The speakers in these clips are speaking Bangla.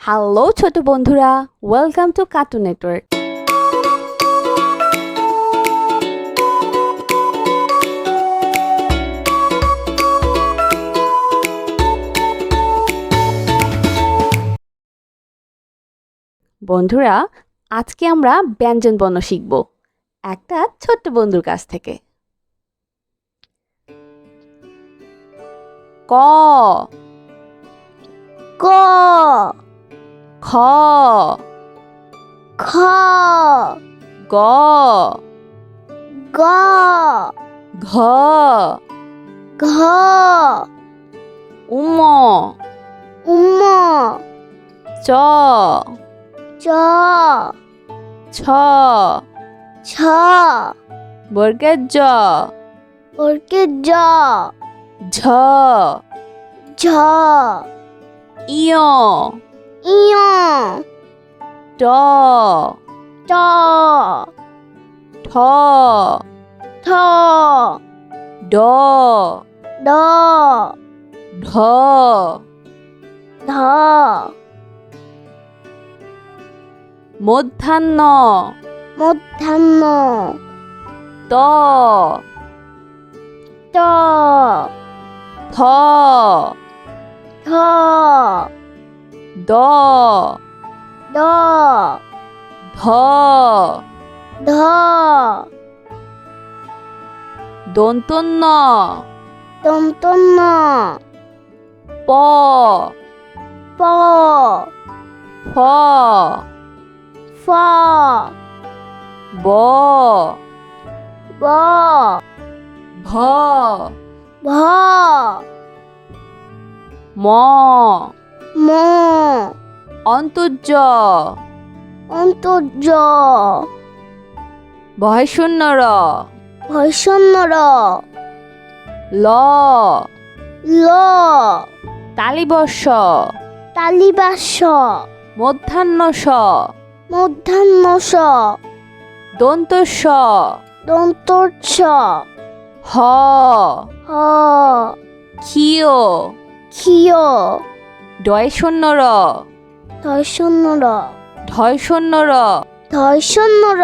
হ্যালো ছোট বন্ধুরা। ওয়েলকাম টু কার্টুন নেটওয়ার্ক বন্ধুরা, আজকে আমরা ব্যঞ্জন বর্ণ শিখব। একটা ছোট্ট বন্ধুর কাছ থেকে। ক। ক। খ। খ। গ। গ। ঘ। ঘ। উম। উম। চ। চ। ছ। ছ। বর্গের জ। ওরকে জ। ঝ। ঝ। ইয়। ইয় ট ট ঠ ঠ ড ড ঢ ধ মধ্যাহ্ন মধ্যাহ্ন ত ট থ ঠ দ। ড ধ ধ। দন্তন্য। দন্তন্য। প। প। ফ। ফ। ব। ব। ভ। ভ। ম। ম। অন্তর্য। অন্তর্য। ভয়শূন্য র ভৈষণ্য র ল। ল। তালিবর্ষ। তালিবাস মধ্যাহ্ন স মধ্যাহ্ন স দন্তস্ব দন্তর্ষ হ। হ। ক্ষীয়। ক্ষীয়। ডয় শূন্য র। ধৈষণ্য র। ঢয় শূন্য র। ধৈষণ্য র।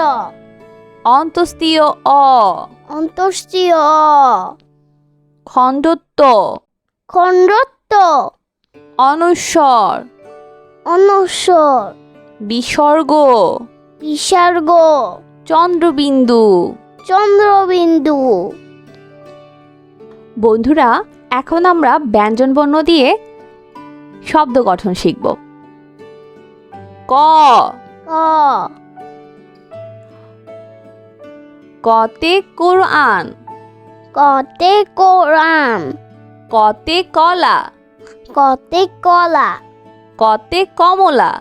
অন্তস্তীয় অ। অন্তর্ষ্টীয় খণ্ডত্ব। খণ্ডত্ব। অনুস্বর। অনস্বর। বিসর্গ। বিসর্গ। চন্দ্রবিন্দু। চন্দ্রবিন্দু। বন্ধুরা এখন আমরা ব্যঞ্জনবর্ণ দিয়ে শব্দ গঠন শিখব। ক। ক। কতে কোরআন। কতে কোরআন। কতে কলা। কতে কলা। কতে কমলা।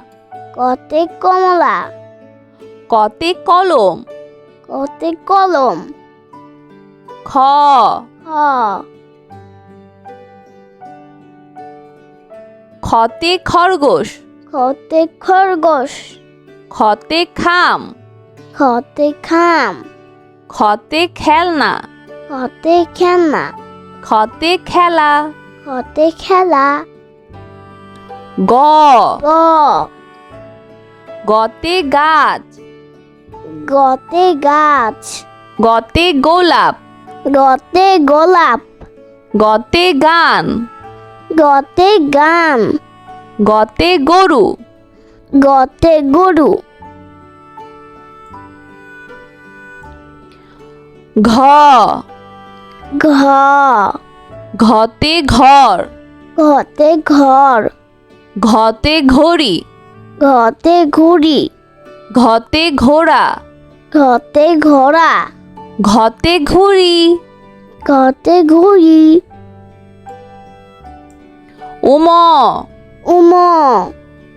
কতে কমলা। কতে কলম। কতে কলম। খ। হ খতে খরগোশ। কতে খরগোশ। খতে খাম। কতে খাম। খতে খেলনা। কতে খেলনা। খতে খেলা। কতে খেলা। গ। গ। গতে গাছ। গতে গাছ। গতে গোলাপ। গতে গোলাপ। গতে গান। গতে গান গতে গরু। গতে গরু। ঘ। ঘ। ঘতে ঘর। ঘতে ঘর। ঘতে ঘড়ি। ঘতে ঘুড়ি। ঘতে ঘোড়া। ঘতে ঘোড়া। ঘতে ঘুড়ি। ঘতে ঘুড়ি। উম। উম।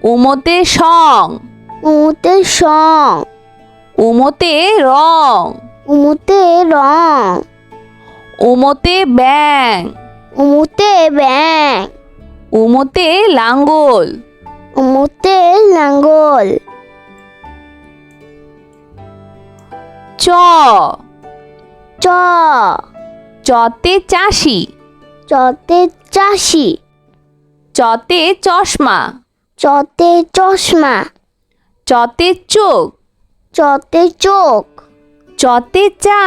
উমতে সং। উমতে সং। উমতে রং। উমতে রং। উমতে ব্যাং উমতে ব্যাং উমতে লাঙ্গল। উমতে লাঙ্গল। চ। চ। চতে চাষি। চতে চাষি। চতে চশমা। চতে চশমা। চতে চোখ। চতে চোখ। চতে চা।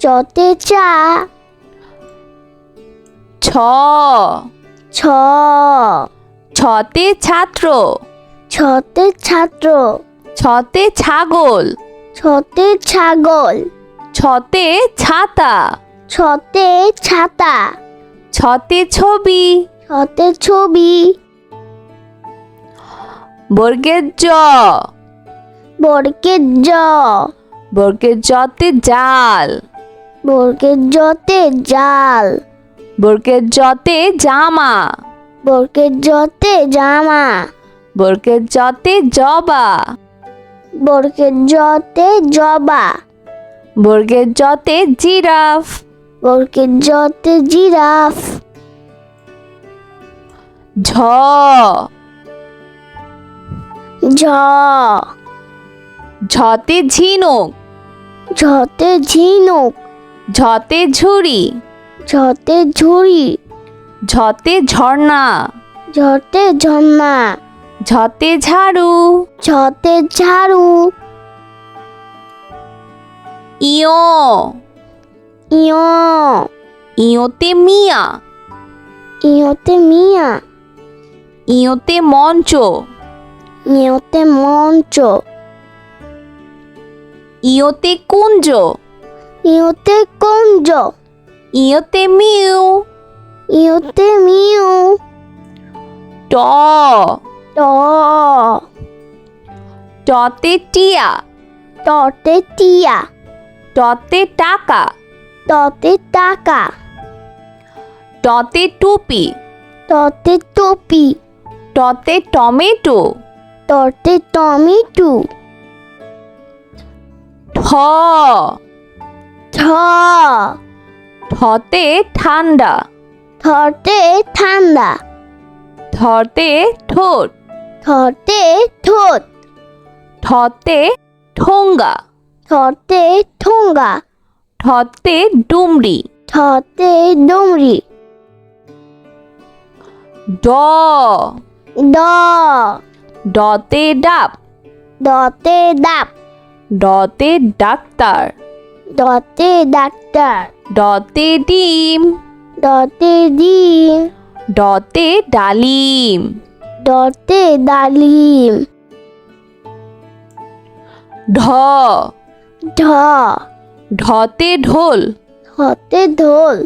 চতে চা। ছ। ছ। ছতে ছাত্র। ছতে ছাত্র। ছতে ছাগল। ছতে ছাগল। ছতে ছাতা। ছতে ছাতা। ছতে ছবি। ছতে ছবি। বর্গের জ। বর্গের জ। বর্গের জতে জাল। বর্গের জতে জাল। বর্গের জতে জামা। বর্গের জতে জামা। বর্গের জতে জবা। বর্গের জতে জবা। বর্গের জতে জিরাফ। বর্গের জতে জিরাফ। ঝ। ঝ। ঝতে ঝিনুক। ঝতে ঝিনুক। ঝতে ঝুড়ি। ঝতে ঝুড়ি। ঝতে ঝর্ণা। ঝতে ঝর্ণা। ঝতে ঝাড়ু। ঝতে ঝাড়ু। ইয়ো। ইয়। ইয়োতে মিয়া। ইয়তে মিয়া। ইয়োতে মঞ্চ ইয়তে মঞ্চ ইয়োতে কুঞ্জ ইয়তে কুঞ্জ ইয়োতে মিউ। ইয়তে মিউ। ট। ট। টতে টিয়া। ততে টিয়া। টতে টাকা। ততে টাকা। টতে টুপি। ততে টুপি। টতে টমেটো। ততে টমেটো। ঠ। ঠ। ঠতে ঠান্ডা। থতে ঠান্ডা। থতে ঠোঁট। থতে ঠোঁট। ঠতে ঠোঙ্গা। থতে ঠোঙ্গা। ঠতে ডুমরি। থতে ডুমরি। ড। ড। ডতে ডাব। দতে ডাব। ডতে ডাক্তার। দতে ডাক্তার। ডতে ডিম। দতে ডিম। ডতে ডালিম। দতে ডালিম। ঢ। ঢ। ঢতে ঢোল। ধতে ঢোল।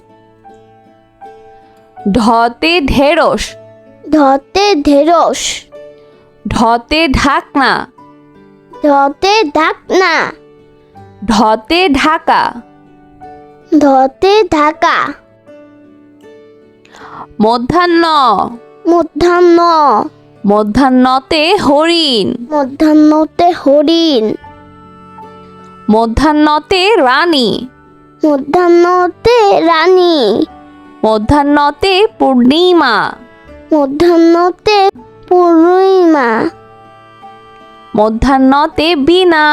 ঢতে ঢেঁড়স। ধতে ঢেঁড়স ঢতে ঢাকনা। ধতে ঢাকনা। ঢতে ঢাকা। ধতে ঢাকা। মধ্যাহ্ন। মধ্যাহ্ন। মধ্যাহ্নতে হরিণ। মধ্যাহ্নতে হরিণ। মধ্যাহ্নতে রানী। মধ্যাহ্নতে রানী। মধ্যাহ্নতে পূর্ণিমা। মধ্যাহ্নতে পূর্ণিমা মধ্যাহ্নতে বিনা।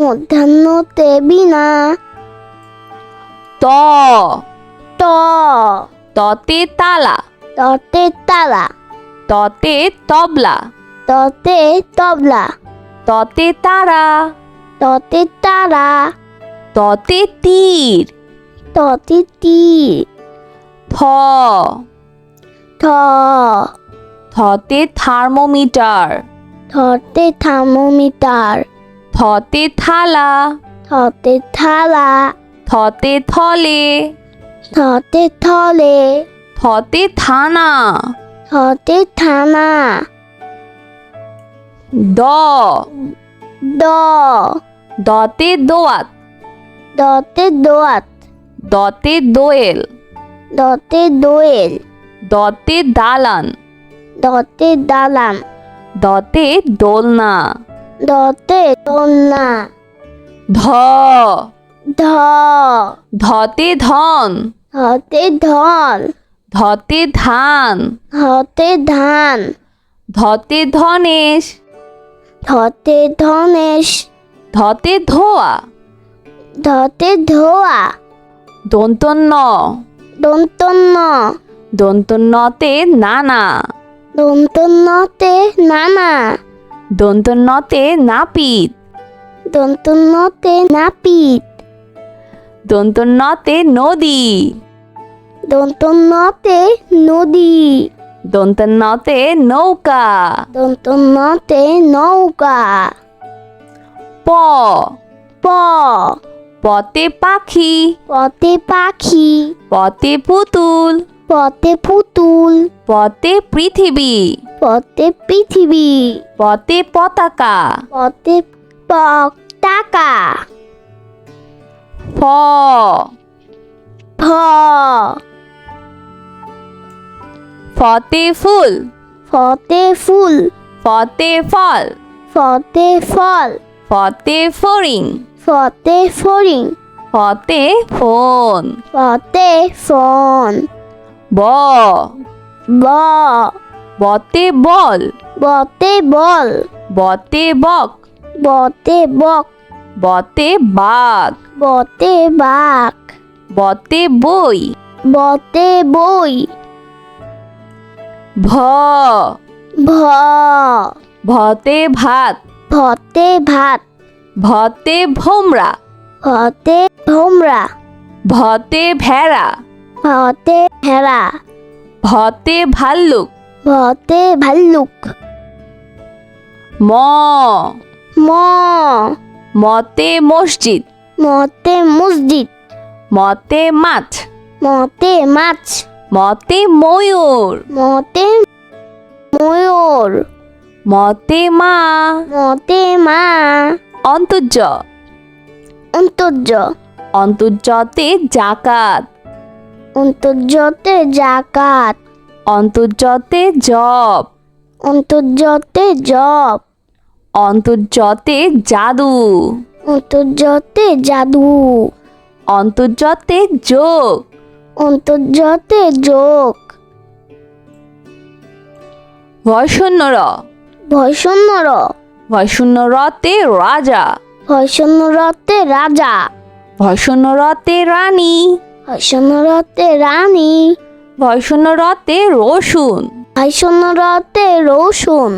মধ্যাহ্নতে বিনা। ত। ত। ততে তালা। ততে তালা। ততে তবলা। ততে তবলা। ততে তারা। ততে তারা। ততে তীর। ততে তীর। থ থ। থতে থার্মোমিটার। থতে থার্মোমিটার। থতে থালা। থতে থালা। থতে থলে। থতে থলে। থতে থানা। থতে থানা। দ। দ। দতে দোয়াত। দতে দোয়াত। দতে দোয়েল। দতে দোয়েল। দতে দালান। দতে দালান। দতে দোলনা। দতে দোলনা। ধ। ধ। ধতে ধন। ধতে ধন। ধতে ধান। ধতে ধান। ধতে ধনেশ। ধতে ধনেশ। ধতে ধোয়া। ধতে ধোয়া। দন্তন্য। দন্তন্য। দন্তন্যতে নানা। দন্ত নতে নানা। দন্ত নতে নাপিত। দন্ত নতে নাপিত। দন্ত নতে নদী। দন্ত নতে নদী। দন্ত নতে নৌকা। দন্ত নতে নৌকা। প। প। পতে পাখি। পতে পাখি। পতে পুতুল। পতে পুতুল পতে পৃথিবী পতে পৃথিবী পতে পতাকা পতে পতাকা। ফ ফ। ফতে ফুল ফতে ফুল। ফতে ফল ফতে ফল। ফতে ফড়িং ফতে ফড়িং। ফতে ফোন। ফতে ফোন। ব। ব। বতে বল। বতে বল। বতে বক। বতে বক। বতে বাঘ বতে বাঘ বতে বই। বতে বই। ভ। ভ। ভতে ভাত। ভতে ভাত। ভতে ভোমরা। ভতে ভোমরা। ভতে ভেড়া। ভতে ভেড়া। ভতে ভাল্লুক। ভতে ভাল্লুক। ম। ম। মতে মসজিদ। মতে মসজিদ। মতে মাছ মতে মাছ। মতে ময়ূর। মতে ময়ূর। মতে মা। মতে মা। অন্তর্য। অন্তর্য। অন্তর্যতে জাকাত। অন্তর্যতে জাকাত। অন্তর্জতে জব। অন্তর্জতে জব। অন্তর্জতে জাদু। অন্তর্যতে জাদু। অন্তর্যতে যোগ। অন্তর্যতে যোগ। ভয়শূন্যর। ভয়শূন্যর। ভয়শূন্যরতে রাজা। ভয়শূন্যরতে রাজা। ভয়শূন্যরতে রানী। ভয়শূন্যরতে রানী। ভয়শূন্যরতে রসুন। ভয়শূন্যরতে রসুন।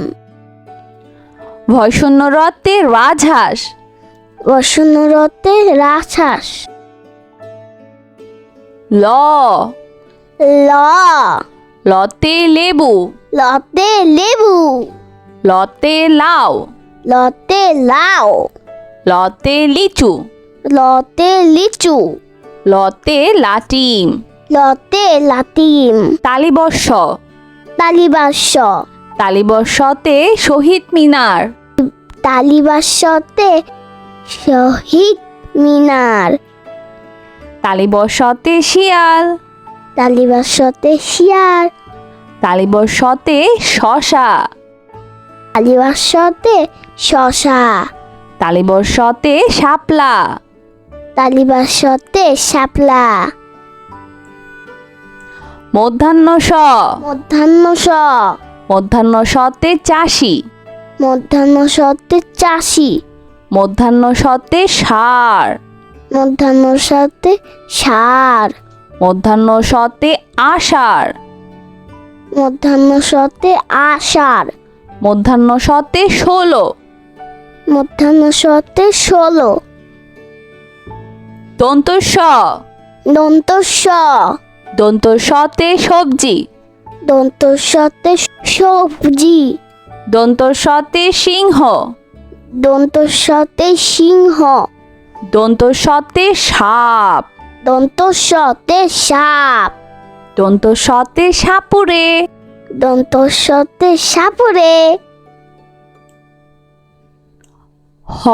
ভয়শূন্যরতে রাজহাঁস। ভয়শূন্যরতে রাজহাঁস। ল। ল। লতে লেবু। লতে লেবু। লতে লাউ। লতে লাউ। লতে লিচু। লতে লিচু। লতে লাটিম লতে লাতিম। তালিবর্ষ। তালিবাস্য তালিবর্ষতে শহীদ মিনার। তালিবাস্যতে শহীদ মিনার। তালিবর্ষতে শিয়াল। তালিবাস্যতে শিয়ার তালিবর্ষতে শশা। তালিবাস্যতে শশা। তালিবর্ষতে শাপলা। তালিবাস্যতে শাপলা মধ্যাহ্ন স মধ্যাহ্ন স মধ্যাহ্ন সতে চাষি। মধ্যাহ্ন সতে চাষি। মধ্যাহ্ন সতে সার। মধ্যাহ্ন সতে সার। মধ্যাহ্ন সতে আষাঢ়। মধ্যাহ্ন সতে আষাঢ়। মধ্যাহ্ন সতে ষোলো। মধ্যাহ্ন সতে ষোলো। দন্তস্ব। দন্তস্ব। দন্তস্বতে সবজি। দন্তস্বতে সবজি। দন্তস্বতে সিংহ। দন্তস্বতে সিংহ। দন্তস্বতে সাপ। দন্তস্বতে সাপ। দন্তস্বতে সাপুরে। দন্তস্বতে সাপুরে। হ।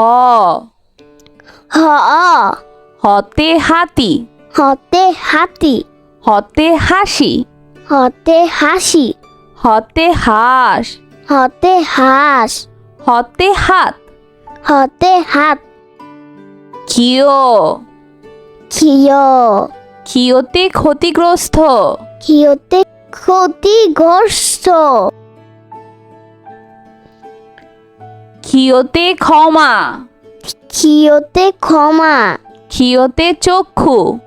হ। হতে হাতি। হতে হাতি। হতে হাসি। হতে হাসি। হতে হাঁস। হতে হাঁস। হতে হাত। হতে হাত। কিয় খিয় কিয়তে ক্ষতিগ্রস্ত। খিয়তে ক্ষতিগ্রস্ত। কিয়তে ক্ষমা। খিয়তে ক্ষমা। কিয়তে চক্ষু।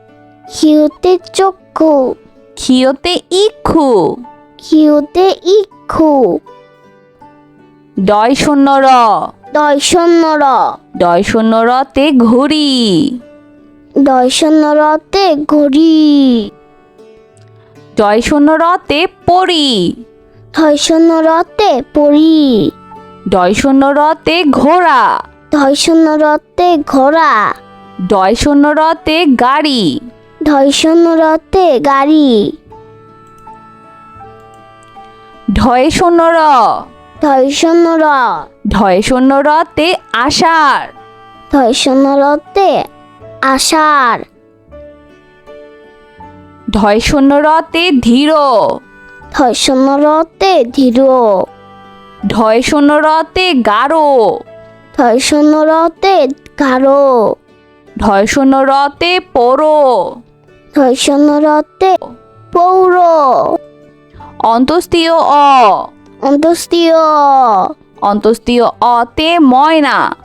খিয়তে চক্ষু। কিয়তে ইক্ষু। খিয়তে ইক্ষু। ডয় শূন্য র দয় শূন্য র ডয় শূন্য রতে ঘড়ি। দয় শূন্য রতে ঘড়ি। ডয় শূন্য রতে পরি। ধয় শূন্য রতে পরি। ডয় শূন্য রতে ঘোড়া। ধয় শূন্য রতে ঘোড়া। ডয় শূন্য রতে গাড়ি। ধয় শূন্য রতে গাড়ি। ঢয় শূন্য র শূন্য র ঢয় শূন্য রতে আষাঢ়। ধয় শূন্য রতে আষাঢ়। ঢয় শূন্য রতে ধীর। ধয় শূন্য রতে ধীর। ঢয় শূন্য রতে রতে গাঢ়। ঢয় শূন্য রতে পরো শূন্য রতে পৌর অন্তস্তীয় অ। অন্তস্তীয় অন্তস্তীয় অতে ময়না।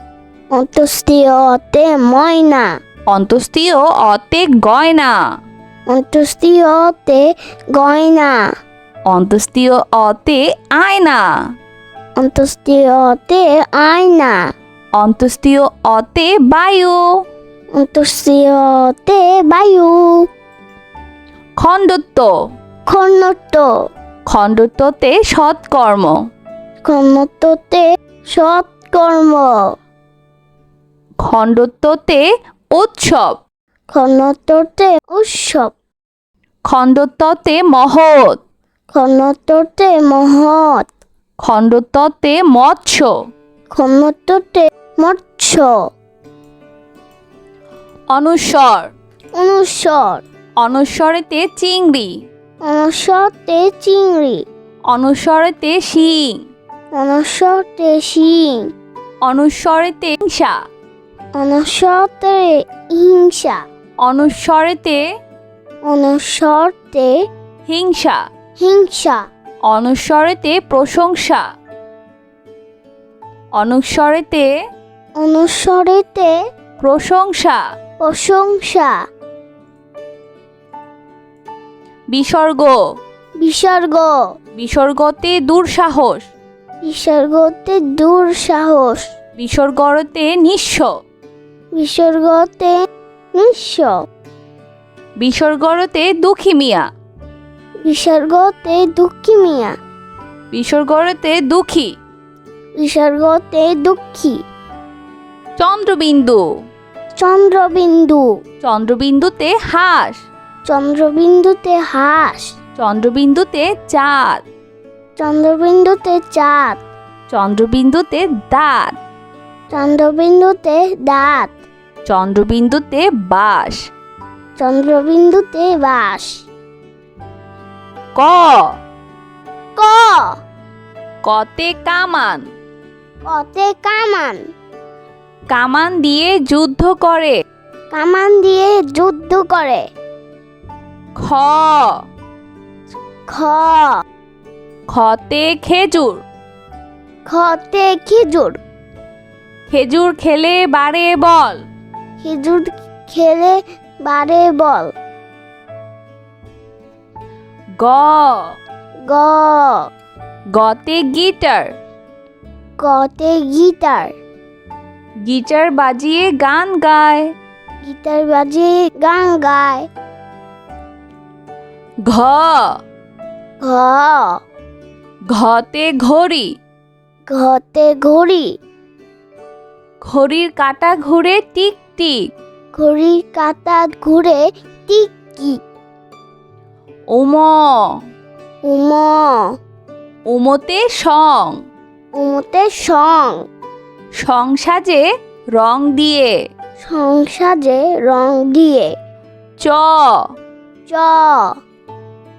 অন্তস্তীয় অতে ময়না। অন্তস্তীয় অতে গয়না। অন্তস্তীয় অতে গয়না। অন্তস্তীয় অতে আয়না। অন্তস্তীয় অতে আয়না। অন্তস্তীয় অতে বায়ু। অন্তস্তীয় বায়ু। খণ্ডত্ব। খন্নট খণ্ডত্বতে সৎকর্ম খন্নটতে সৎকর্ম খণ্ডত্বতে উৎসব। খন্নটতে উৎসব। খণ্ডত্বতে মহৎ। খন্নটতে মহৎ। খণ্ডত্বতে মৎস্য। খন্নটতে মৎস্য। অনুস্বর অনুস্বর অনুস্বরেতে চিংড়ি। অনুস্বরতে চিংড়ি। অনুস্বরেতে শিং। অনুস্বরতে শিং। অনুস্বরেতে হিংসা। অনুস্বরতে হিংসা। অনুস্বরেতে অনুস্বরতে হিংসা। হিংসা। অনুস্বরেতে প্রশংসা। অনুস্বরেতে অনুস্বরেতে প্রশংসা। প্রশংসা। বিসর্গ। বিসর্গ। বিসর্গতে দুঃসাহস বিসর্গতে দূর সাহস। বিসর্গরতে নিঃস্ব। বিসর্গতে নিঃস্ব। বিসর্গরতে দুঃখী মিয়া। বিসর্গতে দুঃখী মিয়া। বিসর্গরতে দুঃখী। বিসর্গতে দুঃখী। চন্দ্রবিন্দু। চন্দ্রবিন্দু। চন্দ্রবিন্দুতে হাঁস। চন্দ্রবিন্দুতে হাঁস। চন্দ্রবিন্দুতে চাঁদ চন্দ্রবিন্দুতে চাঁদ চন্দ্রবিন্দুতে দাঁত। চন্দ্রবিন্দুতে দাঁত। চন্দ্রবিন্দুতে বাস চন্দ্রবিন্দুতে বাস ক। ক। কতে কামান। কতে কামান। কামান দিয়ে যুদ্ধ করে। কামান দিয়ে যুদ্ধ করে। খ। খ। খতে খেজুর। খতে খেজুর। খেজুর খেলে বাড়ে বল। খেজুর খেলে বারে বল। গ। গ। গতে গিটার। গতে গিটার। গিটার বাজিয়ে গান গায়। গিটার বাজিয়ে গান গায়। ঘ। ঘ। ঘতে ঘড়ি। ঘতে ঘড়ি। ঘড়ির কাটা ঘুরে টিক টিক। ঘড়ির কাটা ঘুরে টিকি উম। উম। উমতে সং। উমতে সং। সং সাজে রং দিয়ে। সংসাজে রং দিয়ে। চ। চ।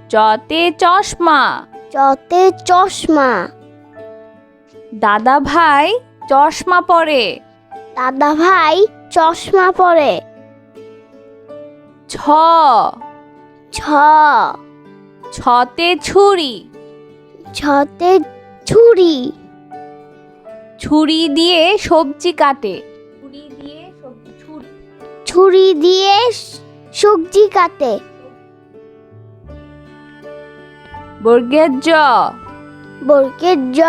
চতে চশমা। চতে চশমা। দাদা ভাই চশমা পরে। দাদা ভাই চশমা পরে। ছ। ছ। ছতে ছুরি। ছতে ছুরি। ছুরি দিয়ে সবজি কাটে। ছুরি দিয়ে সবজি ছুরি। ছুরি দিয়ে সবজি কাটে। বর্গের জ। বর্গের জ।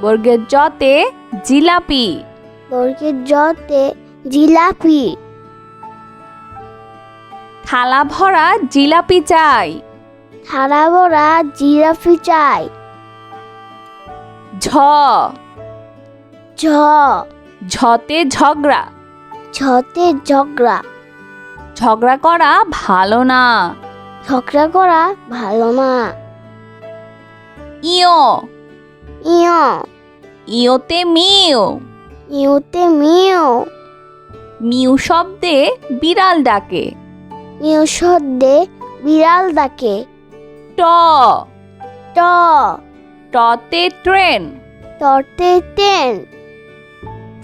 বর্গের জতে জিলাপি। বর্গের জতে জিলাপি। থালা ভরা জিলাপি চাই। থালা ভরা জিলাপি চাই। ঝ। ঝ। ঝতে ঝগড়া। ঝতে ঝগড়া। ঝগড়া করা ভালো না। ঝগড়া করা ভালো না। ইয়। ইয়। ইয়তে মিউ ইউতে মিউ মিউ শব্দে বিড়াল ডাকে। মিউ শব্দে বিড়াল ডাকে। ট। ট। টতে ট্রেন। তরতে ট্রেন।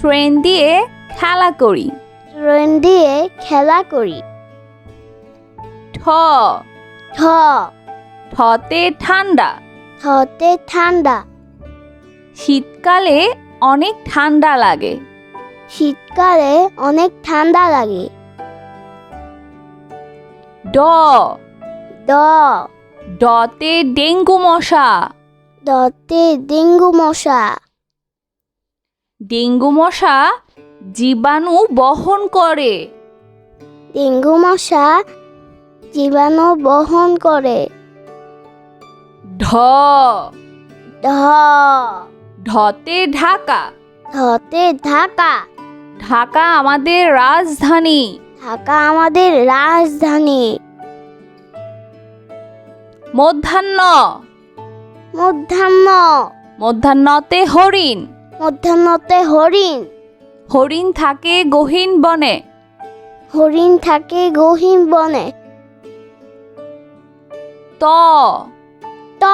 ট্রেন দিয়ে খেলা করি। ট্রেন দিয়ে খেলা করি। ঠ। ঠ। ঠতে ঠান্ডা। ঠতে ঠান্ডা। শীতকালে অনেক ঠান্ডা লাগে। শীতকালে অনেক ঠান্ডা লাগে। ড। ড। ডতে ডেঙ্গু মশা। দতে ডেঙ্গু মশা। ডেঙ্গু মশা জীবাণু বহন করে। ডেঙ্গু মশা জীবাণু বহন করে। ঢ। ঢ। ঢতে ঢাকা। ঢতে ঢাকা। ঢাকা আমাদের রাজধানী। ঢাকা আমাদের রাজধানী। মধ্যাহ্ন। মধ্যাহ্ন। মধ্যাহ্নতে হরিণ। মধ্যাহ্নতে হরিণ। হরিণ থাকে গহীন বনে। হরিণ থাকে গহীন বনে। ত। ত।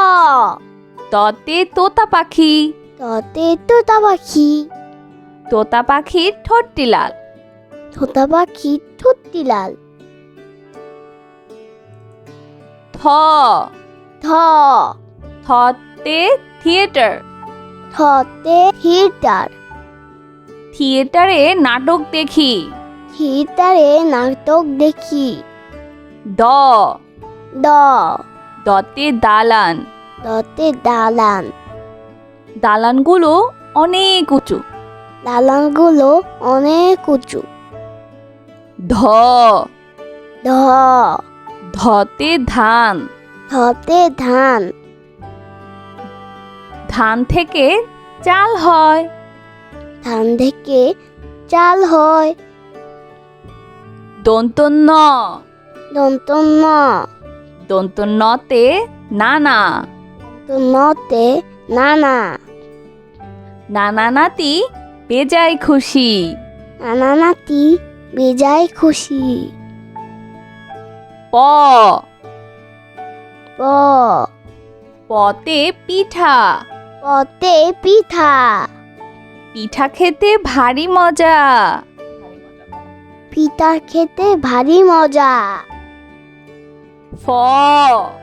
ততে তোতা পাখি। ততে তোতা পাখি। তোতা পাখির ঠোঁটটি লাল তোতা পাখি ঠুট্টি লাল থ। থ। থতে থিয়েটার। থতে থিয়েটার। থিয়েটারে নাটক দেখি। থিয়েটারে নাটক দেখি। দ। দ। দতে দালান। দতে দালান। দালানগুলো অনেক উঁচু। দালানগুলো অনেক উঁচু। ধ। ধ। ধতে ধান। ধতে ধান। ধান থেকে চাল হয়। ধান থেকে চাল হয়। দন্তন্য দন্তন্য দন্তন্যতে নানা। নতে নানা। নানা নাতি বেজায় খুশি। নানা নাতি বেজায় খুশি। প। প। পতে পিঠা। পতে পিঠা। পিঠা খেতে ভারী মজা। পিঠা খেতে ভারী মজা। ফ।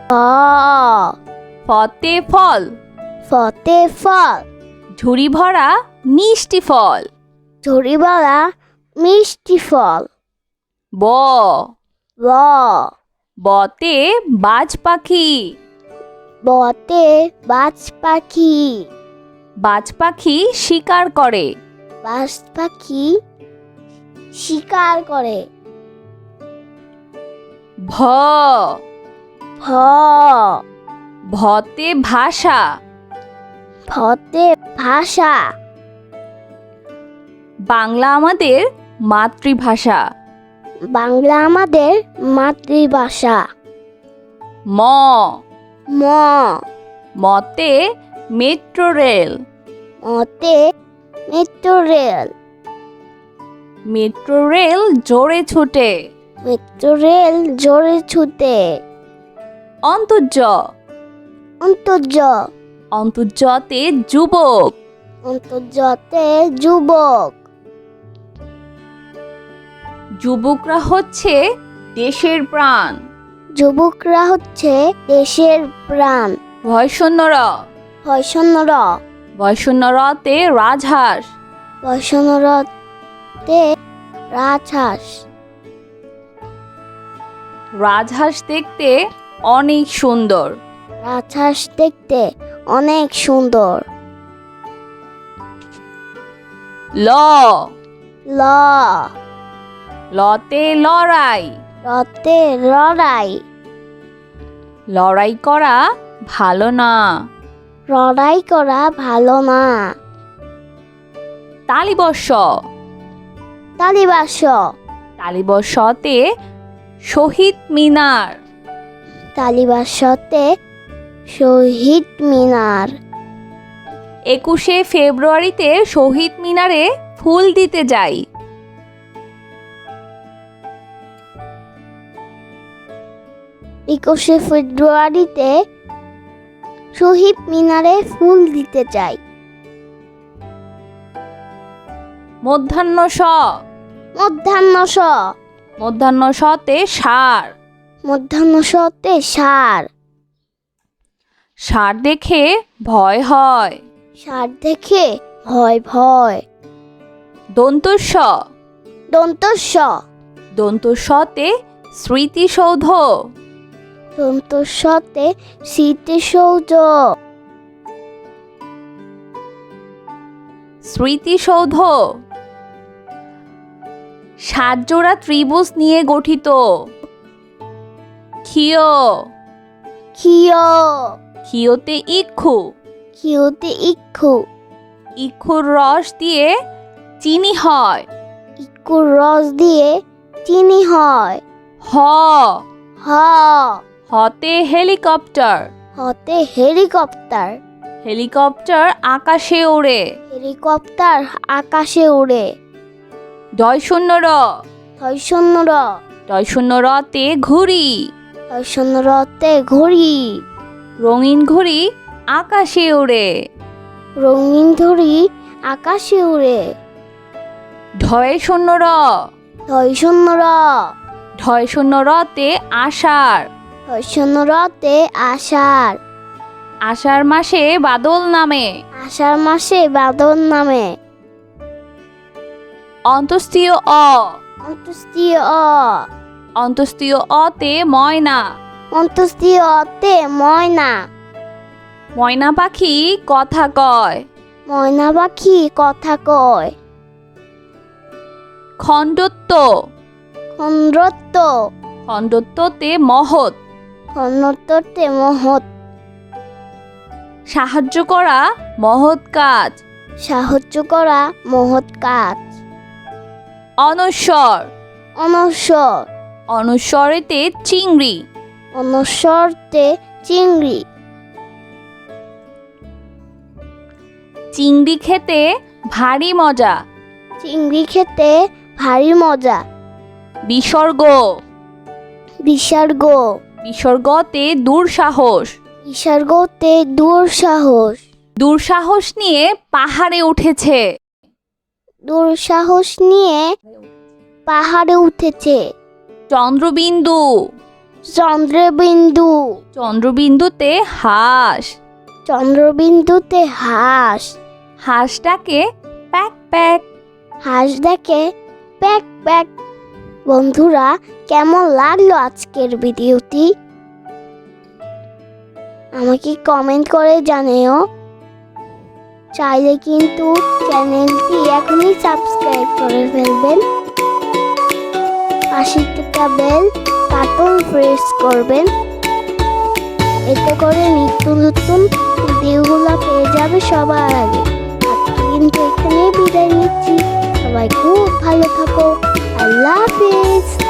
ফ। ফতে ফল। ফতে ফল। ঝুড়ি ভরা মিষ্টি ফল। ঝুড়িবালা মিষ্টি ফল। ব। ব। বতে বাজ পাখি। বতে বাজ পাখি। বাজ পাখি শিকার করে। বাজ পাখি শিকার করে। ভ। ভ। ভতে ভাষা। ভতে ভাষা। বাংলা আমাদের মাতৃভাষা। বাংলা আমাদের মাতৃভাষা। ম। ম। মতে মেট্রো রেল। মতে মেট্রো রেল। মেট্রো রেল জোরে ছুটে। মেট্রো রেল জোরে ছুটে। অন্তর্য। অন্তর্য। অন্তর্যতে যুবক। অন্তর্জতে যুবক। যুবকরা হচ্ছে দেশের প্রাণ। যুবকরা হচ্ছে দেশের প্রাণ। ভয়শূন্যর বৈষণ্যর ভয়শূন্যরতে রাজহাঁস। বৈষণ্যরতে রাজহাঁস। রাজহাঁস দেখতে অনেক সুন্দর। রাজহাঁস দেখতে অনেক সুন্দর। ল। ল। লতে লড়াই। রতে লড়াই। লড়াই করা ভালো না। লড়াই করা ভালো না। তালিবর্ষ। তালিবাস তালিবর্ষতে শহীদ মিনার। তালিবাসতে শহীদ মিনার। একুশে ফেব্রুয়ারিতে শহীদ মিনারে ফুল দিতে যাই। একুশে ফেব্রুয়ারিতে শহীদ মিনারে ফুল দিতে চাই। মধ্যাহ্ন স মধ্যাহ্ন স মধ্যাহ্ন সতে সার। মধ্যাহ্ন সতে সার। সার দেখে ভয় হয়। সার দেখে ভয় ভয়। দন্তস্ব। দন্তস্ব। দন্তস্বতে স্মৃতিসৌধ। দন্তস্বতে স্মৃতিসৌধ। স্মৃতিসৌধ। সাতজোড়া ত্রিভুজ নিয়ে গঠিত। ক্ষিয়। ক্ষীয়। ক্ষিয়তে ইক্ষু। ক্ষিয়তে ইক্ষু। ইক্ষুর রস দিয়ে চিনি হয়। ইক্ষুর রস দিয়ে চিনি হয়। হ। হ। হতে হেলিকপ্টার। হতে হেলিকপ্টার। হেলিকপ্টার আকাশে ওড়ে। হেলিকপ্টার আকাশে উড়ে ডয় শূন্য র। ছয় শূন্য র। ডয় শূন্য রতে ঘুড়ি ছয় শূন্য রতে ঘড়ি রঙিন ঘুড়ি আকাশে ওড়ে। রঙিন ধরি আকাশে উড়ে ঢয় শূন্য র। ছয় শূন্য র। ঢয় শূন্য রতে আষাঢ়। ছয় শূন্য রতে আষাঢ়। আষাঢ় মাসে বাদল নামে। আষাঢ় মাসে বাদল নামে। অন্তস্তীয় অ। অন্ত্যেষ্টিয় অ। অন্তস্তীয় অতে ময়না। অন্ত্যেষ্টিয় অতে ময়না। ময়না পাখি কথা কয়। ময়না পাখি কথা কয়। খণ্ডত্ব। খন্ডত্ব খণ্ডত্বতে মহৎ। খন্ডত্বতে মহৎ। সাহায্য করা মহৎ কাজ। সাহায্য করা মহৎ কাজ। অনস্বর অনস্বর অনস্বরেতে চিংড়ি। অনস্বরতে চিংড়ি। চিংড়ি খেতে ভারী মজা। চিংড়ি খেতে ভারী মজা। বিসর্গ। বিসর্গ। বিসর্গতে দুঃসাহস বিসর্গতে দুঃসাহস দুঃসাহস নিয়ে পাহাড়ে উঠেছে। দুঃসাহস নিয়ে পাহাড়ে উঠেছে। চন্দ্রবিন্দু। চন্দ্রবিন্দু। চন্দ্রবিন্দুতে হাঁস। চন্দ্রবিন্দুতে হাঁস। হাঁসটাকে প্যাক প্যাক। হাঁস দেখে প্যাক প্যাক। বন্ধুরা, কেমন লাগল আজকের ভিডিওটি? আমাকে কমেন্ট করে জানিও। চাইলে কিন্তু চ্যানেলটি এখনই সাবস্ক্রাইব করে ফেলবেন। পাশে একটা বেল বাটন প্রেস করবেন। এতে করে নিত্য নতুন ভিডিওগুলো পেয়ে যাবে সবার আগে। কিন্তু এখানেই বিদায় নিচ্ছি। সবাই খুব ভালো থাকো। আল্লাহ হাফিজ